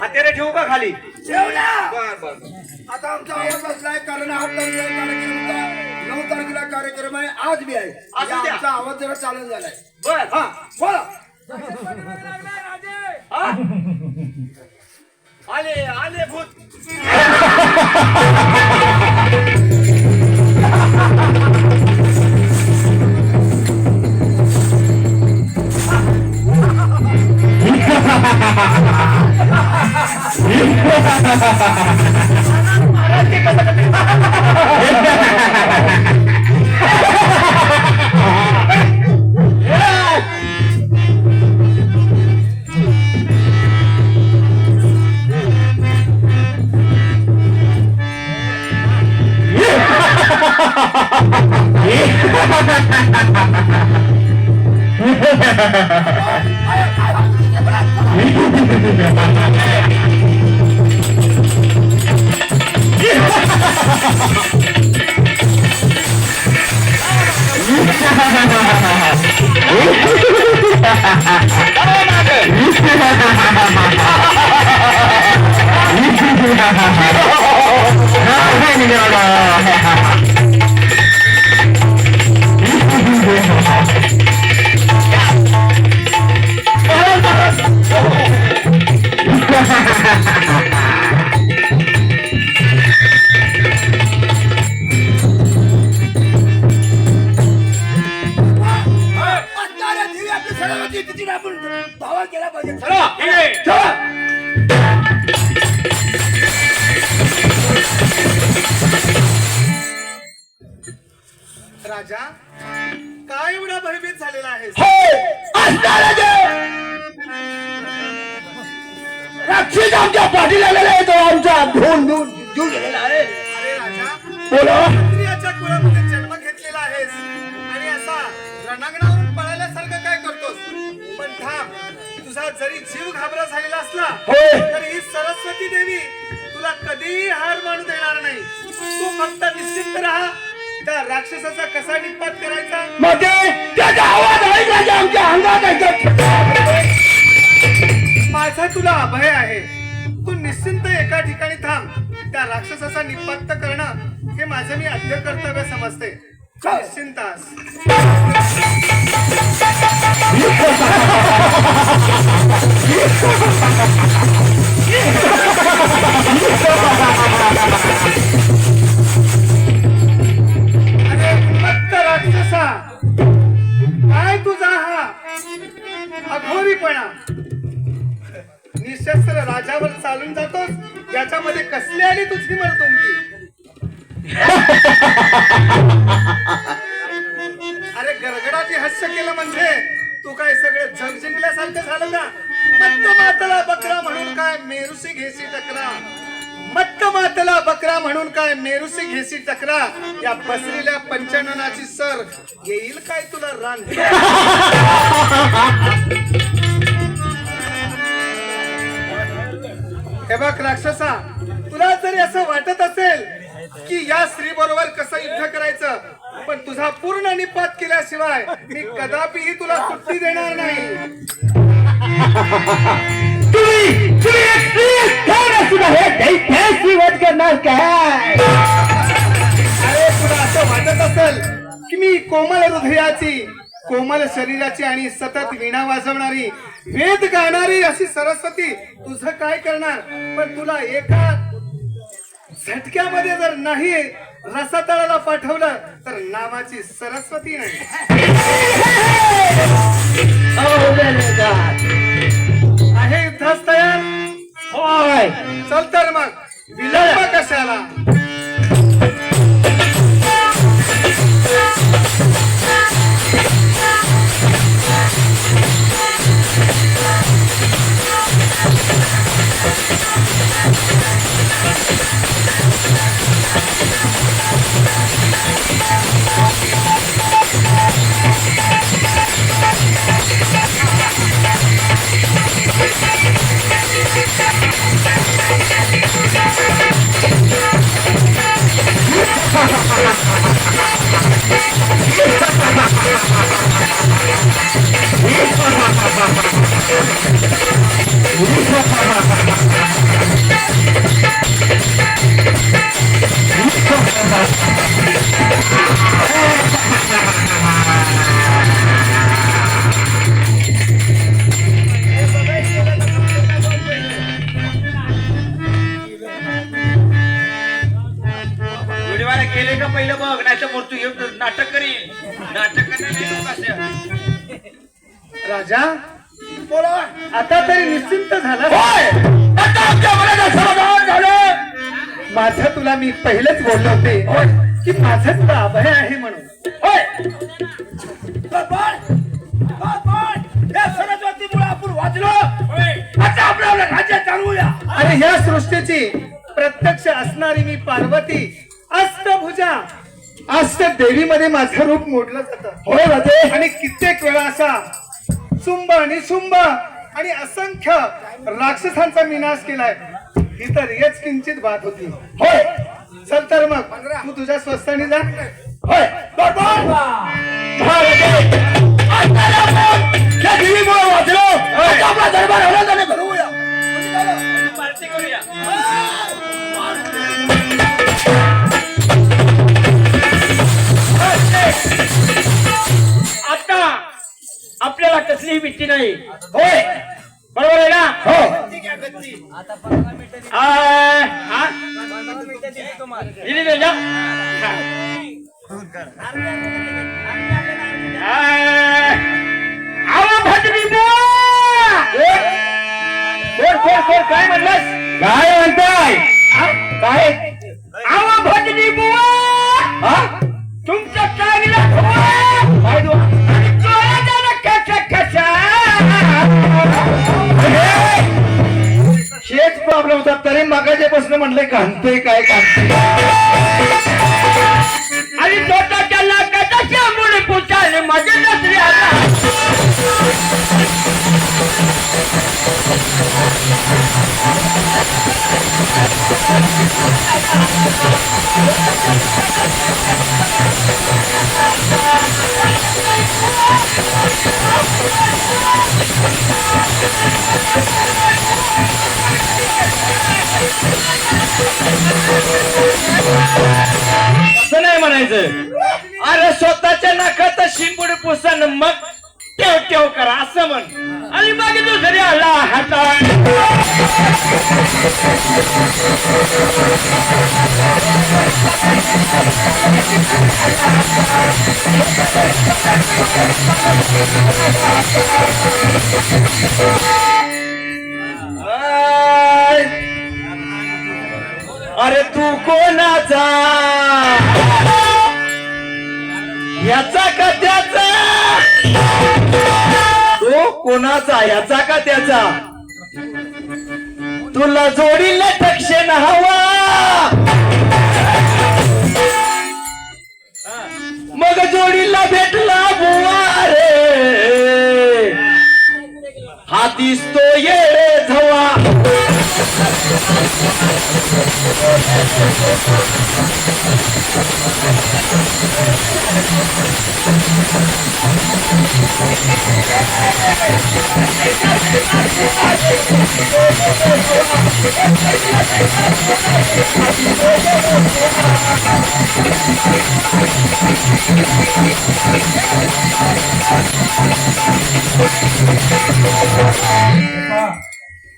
हातेरे ठेवू का खाली जेवला बर बर. आता आमचा आवाज बसलाय कारण होता नऊ तारखेला कार्यक्रम आहे. आज बी आहे. असू द्या. आमचा आवाज जरा चालू झालाय. बर. हा बोला. हा? आले आले भूत. 자라! 자라! 예! 저라! राजा काय एवढा भयभीत झालेला आहे हो असणाऱ्या देव राक्षस आमच्या पाठीला आलेला आहे तो आमचा धुवून धुवून जीव गेलेला आहे. अरे राजा बोला. क्षत्रियाच्या कुळामध्ये जन्म घेतलेला आहेस. आणि असा रणांगणावरून पळाल्यासारखं काय करतोस? पण थांब तुझा जरी जीव घाबरा झालेला असला होय. तरी ही सरस्वती देवी तुला कधीही हार मानू देणार नाही. तू फक्त निश्चिंत राहा. त्या राक्षसाचा कसा निपात करायचा? मग! ते त्याचा आवाज ऐकला की आमच्या अंगात ऐकत माझा तुला अभय आहे. तू निश्चिंत एका ठिकाणी थांब. त्या राक्षसाचा निपात करणं हे माझं मी आद्य कर्तव्य समजते. निश्चिंतास अघोरीपणा निशस्त्र राजावर चालून जातोस याच्यामध्ये कसली आली तुझी मला तुमची? अरे गरगडाची हास्य केलं म्हणजे तू काय सगळं जग जिंकल्यासारखं झालं का? मत्त बकरा म्हणून काय मेरुशी घेसी टकरा बकरा म्हणून काय मेरुसी घेसी टकरा या बसलेल्या पंचननाची सर येईल काय तुला रान? हे बघ राक्षसा तुला जरी असं वाटत असेल की या स्त्री बरोबर कसं युद्ध करायचं पण तुझा पूर्ण निपात केल्याशिवाय मी कदापिही तुला सुट्टी देणार नाही. करणार काय अरे तुला असं वाटत असेल की मी कोमल हृदयाची कोमल शरीराची आणि सतत विणा वाजवणारी वेद गाणारी अशी सरस्वती तुझं काय करणार पण तुला एका झटक्यामध्ये जर नाही रसातळाला पाठवलं तर नावाची सरस्वती नाही आहे तयार? होय. चल तर मग. विलंब कशाला. निश्चिंत झाला. होय! आता आमच्या मनाचं समाधान झालं. माझं तुला मी पहिलेच बोललो होते की माझं तुला अभय आहे म्हणून. होय! बरोबर या आपण वाचलो. आता चालवूया सृष्टीची प्रत्यक्ष असणारी मी पार्वती अष्टभुजा. अष्ट देवीमध्ये माझं रूप मोडलं जातं. होय. राजे आणि कित्येक वेळा असा शुंभ आणि शुंभ आणि असंख्य राक्षसांचा मी नाश केलाय. ही तर हेच किंचित बात होती. होय. चल तर मग तू तुझ्या स्वस्थानी जा. होय. वाचलो. भीती नाही. होय. बरोबर आहे ना हो. हा? दिली कोण काय म्हणलास? काय म्हणताय? काय? आवा भटरी बुवा हा? तुमचं चांगलं! काय मागायचे प्रश्न म्हणले कांते काय कांते असं नाही म्हणायचं. अरे स्वतःच्या नाकात शिंपुड पुसन मग ठेव ठेव करा असं म्हण. अरे तू कोणाचा? याचा का त्याचा? तो कोणाचा? याचा का त्याचा? तुला जोडीला दक्षिण हवा. मग जोडीला भेटला बुवा रे. हा दिसतो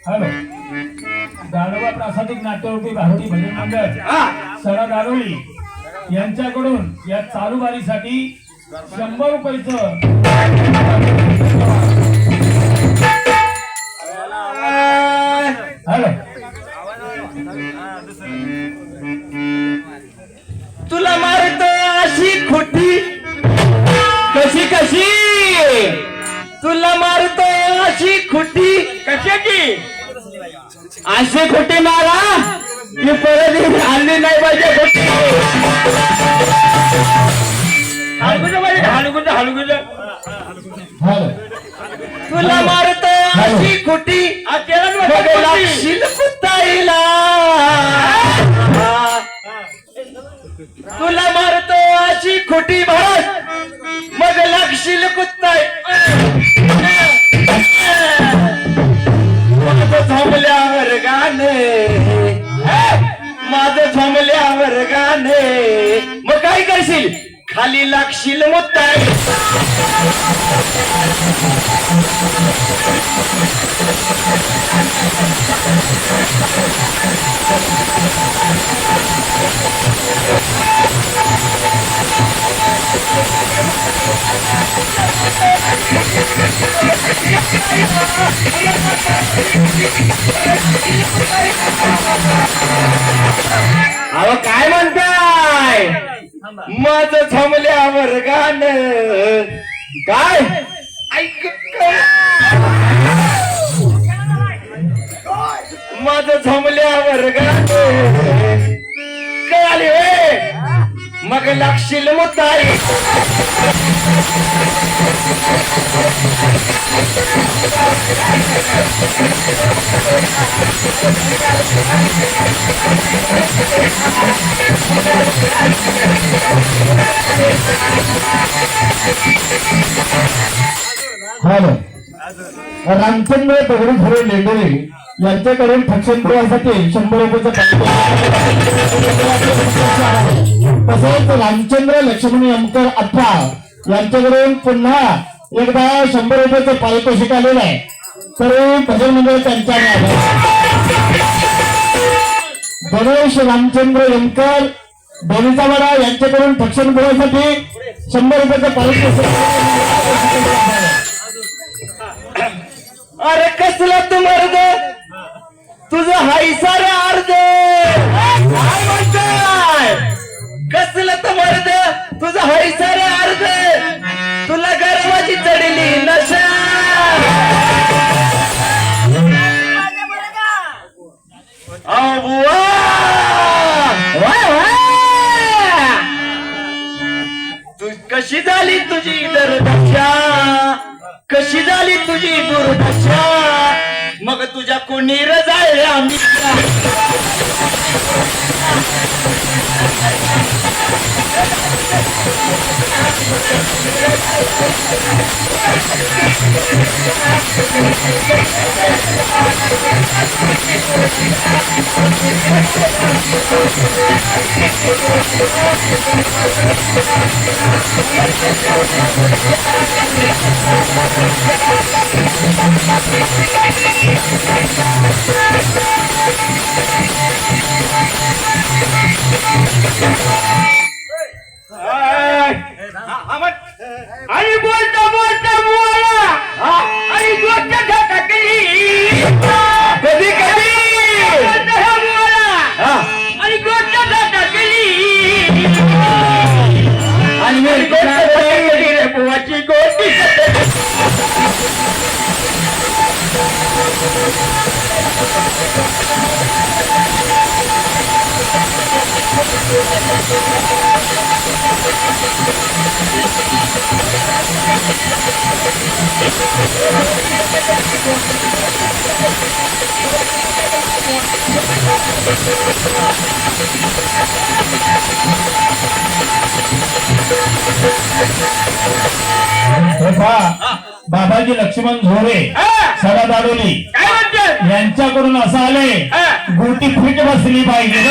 Hello. दानोबा प्रासादिक नाट्यवृत्ती भारती भजन मंडळ सडा दारोली यांच्याकडून या चालू वारीसाठी शंभर रुपयाचं हॅलो. तुला मारतो अशी खोटी. कशी कशी? तुला मारतो अशी खोटी. कशाची अशी खोटी मारा की परत हल्ली नाही पाहिजे खोटी. हलगुज पाहिजे हलगुज हलगुज. हॅलो. तुला मारतो अशी खोटी कुत्ताईला. तुला मारतो अशी खोटी खाली लागशील मुत्ताय अहो काय म्हणताय? माझ थांबल्यावर गाण काय? ऐक माझ थांबल्यावर गाण कळाले मग लागशील मुताई हॅलो रामचंद्र दगडू घरे लेंडरे यांच्याकडून ठक्षणपुरासाठी शंभर रुपयाचं म्हणजे तसेच रामचंद्र लक्ष्मण यमकर अठरा यांच्याकडून पुन्हा एकदा शंभर रुपयाचं पारितोषिक आलेलं आहे. तर भजन मंडळ त्यांच्या गणेश रामचंद्र यमकर दोनीचावाडा यांच्याकडून भक्षण करण्यासाठी शंभर रुपयाचं पारितोषिक अरे कसला तू मर्द? तुझं हा सारे अर्ध. काय म्हणताय कसलं तर मर्द? तुझं हाय सारे अर्ध. तुला गर्वाची चढली नशा! तू कशी झाली तुझी दुर्दशा? कशी झाली तुझी दुर्दशा? मग तुझ्या कोणी रजाय आम्ही आणि बाबाजी लक्ष्मण झोरे. सडा दाडोली यांच्याकडून असं आले. गोटी फिट बसली पाहिजे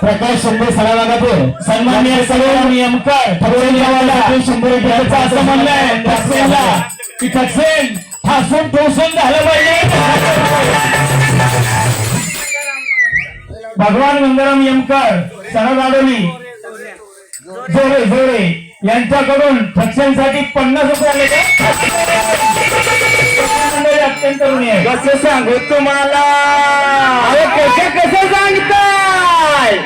प्रकाश शंभर सरावागापूर सन्मान्य सगळे नियमकर ठरवून शंभर रुपयाचं असं ठकसेनला की ठकसेन ठासून ठोसून झालं पाहिजे. भगवान गंगाराम यमकर सरळ आडोली जोडे जोडे यांच्याकडून ठक्षांसाठी पन्नास रुपये अत्यंत ऋणी आहे. कसं सांगू तुम्हाला? कसं कसं सांगताय?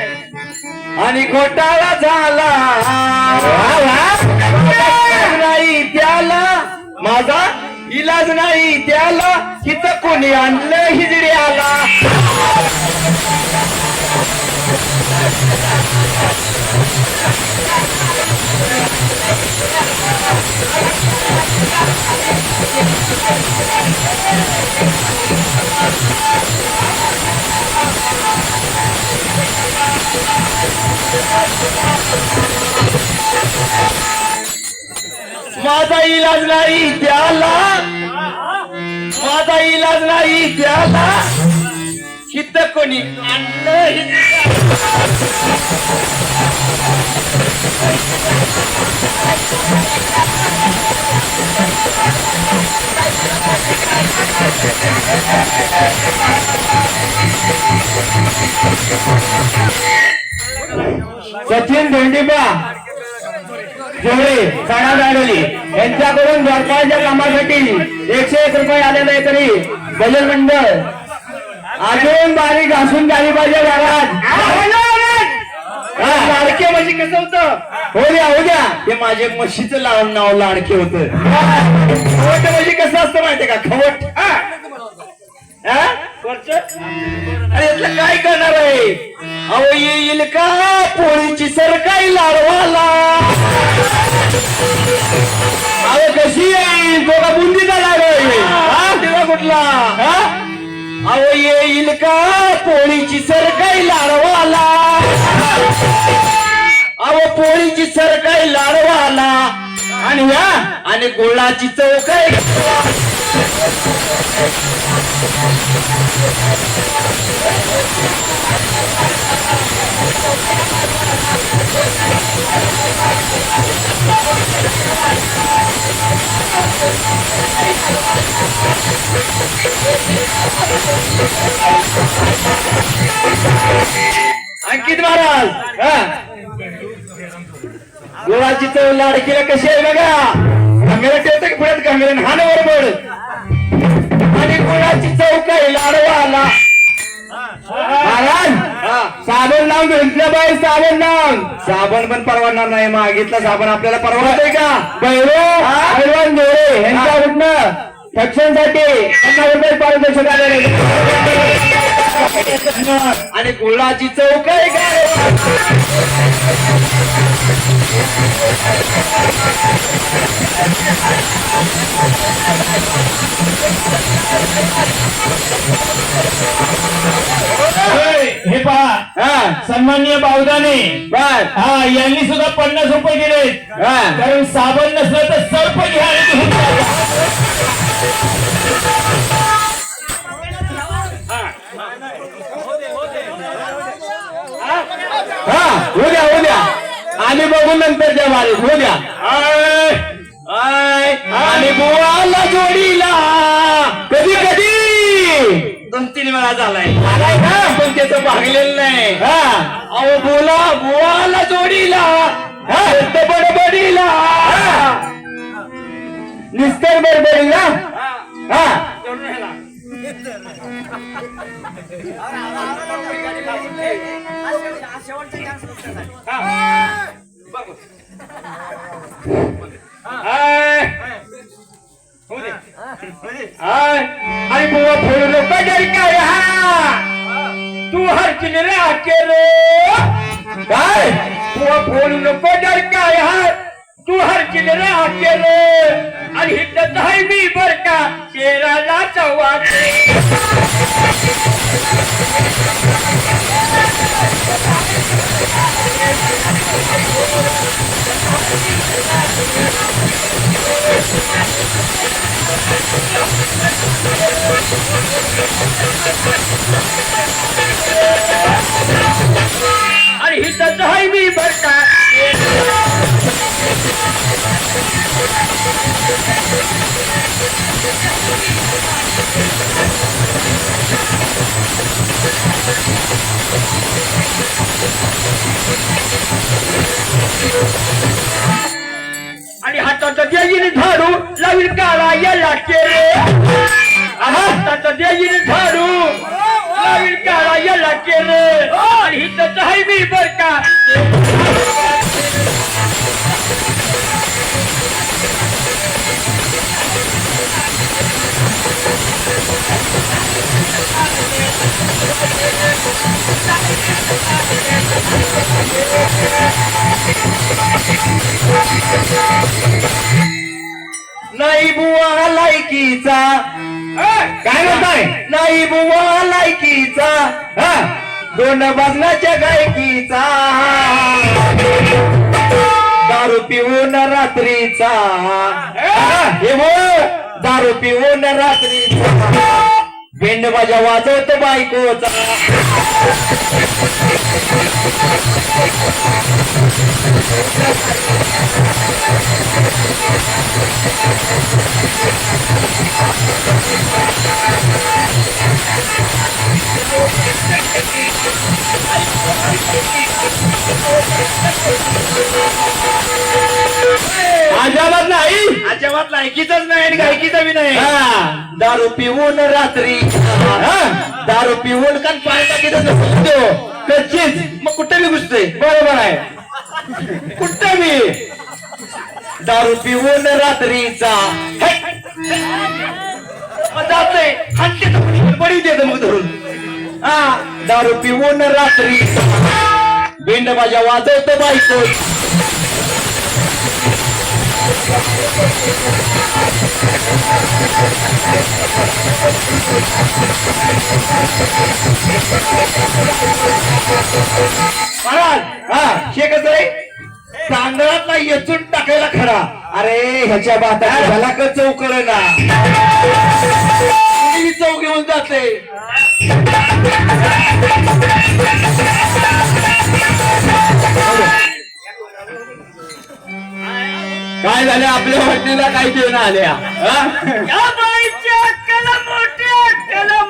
आणि घोटाळा झाला. नाही त्याला माझा इलाज नाही त्याला हिचं कोणी आणलं हिजडे आला माझा इलाज नाही त्याला. माझा इलाज नाही त्याला. हित कोणी सचिन धोंडीबा. जोडे सणा गाडोली यांच्याकडून झोडपाच्या कामासाठी एकशे एक रुपये आलेले आहे तरी बजर मंडळ अजून बारीक घासून झाली पाहिजे महाराज लाडके म्हणजे कसं होतं? हो द्या हो द्या. ते माझे म्हशीचं लावून नाव लाडके होत. खवट म्हणजे कसं असतं माहितीये का? खवट? अरे काय करणार आहे? अहो येईल का? पोळीची सरकाई लाडवाला? अहो कशी येईल दोघा बुंदीचा लाडू हा? तेव्हा कुठला? हा? अहो येईल का? पोळीची सरकाई लाडवाला? अहो पोळीची सरकाई लाडवाला? आणि ह्या? आणि गोळाची चौकाई अंकित महाराज हा. गोळाची चव लाडकीला कशी आहे बघा? घांगऱ्या ठेवतं की पुढ्यात घांगऱ्यान हान बरोबर आणि गोळाची चव काय लाडवा आला महाराज साबण लावून घेतलं बाई साबण लावून. साबण पण परवडणार नाही मागितला साबण आपल्याला परवडतोय का? पैलवान जोडे यांच्याकडनं रक्षणसाठी पन्नास रुपये पारितोषिक आलेले आणि गुळाची चव काय हे पहा. हा. सन्मान्य बावदाने बर. हा यांनी सुद्धा पन्नास रुपये दिले कारण साबण नसलं तर सर्प घ्या आम्ही बघू नंतर त्या बारीक हो द्या. आय, आय, आणि बुवाला जोडीला. कधी कधी? दोन तीन वेळा झालाय. झालाय का पण त्याचं भागलेलं नाही. हा. अहो बोला बुवाला जोडीला. हा, बडबडीला. निस्तर बडबडीला? हा. आय. आय. आणि बुवा फोडू नको जरी काय हा तू हरकीन राहते रे काय बुवा फोडू नको जरी काय हा तू हरकीन राहते रे आणि हिथं आहे मी बर का शेराला चव्हाटे हितच हाय मी बर का आणि हाताचं देईन झाडू लावीन काळा याला केरे. हाताचं देईन झाडू लावीन काळा याला केरे. आणि हितच हाय मी बर का. नाही बुवा लायकीचा. काय म्हणताय नाही बुवा लायकीचा. हा, दोन बजनाच्या गायकीचा. दारू पिऊन रात्रीचा. हा, दारू पिऊन रात्रीचा. भेंड बाजा वाजवत बायकोचा. अजाबात नाही. अजिबात लायकीचाच नाही आणि गायकीचा बी नाही. हा, दारू पिऊन रात्री. हा, दारू पिऊन का पाणी टाकीत घुसतो कच्चीच. मग कुठे मी घुसते बरोबर आहे. कुठे मी? दारू पिऊन रात्रीचा. हे. बडी देत मग धरून. हा. दारू पिऊन रात्रीचा. बिंड माझ्या वाजवतो बायको महाराज हा हे कसं आहे? तांदळातला येचून टाकायला खरा. अरे ह्याच्या बाता ह्याला का चौकळ ना कुणी चौ घेऊन जाते. काय झालं आपल्या वाटणीला काय देणं आल्या हा? मोठी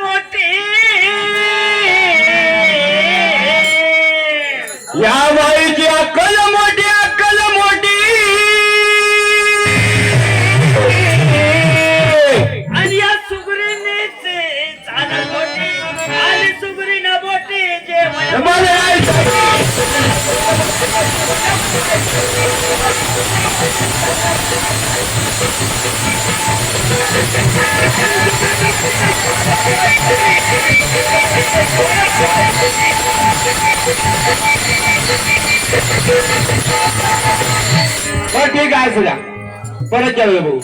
ठीक आहे सुद्धा परत जाऊया भाऊ.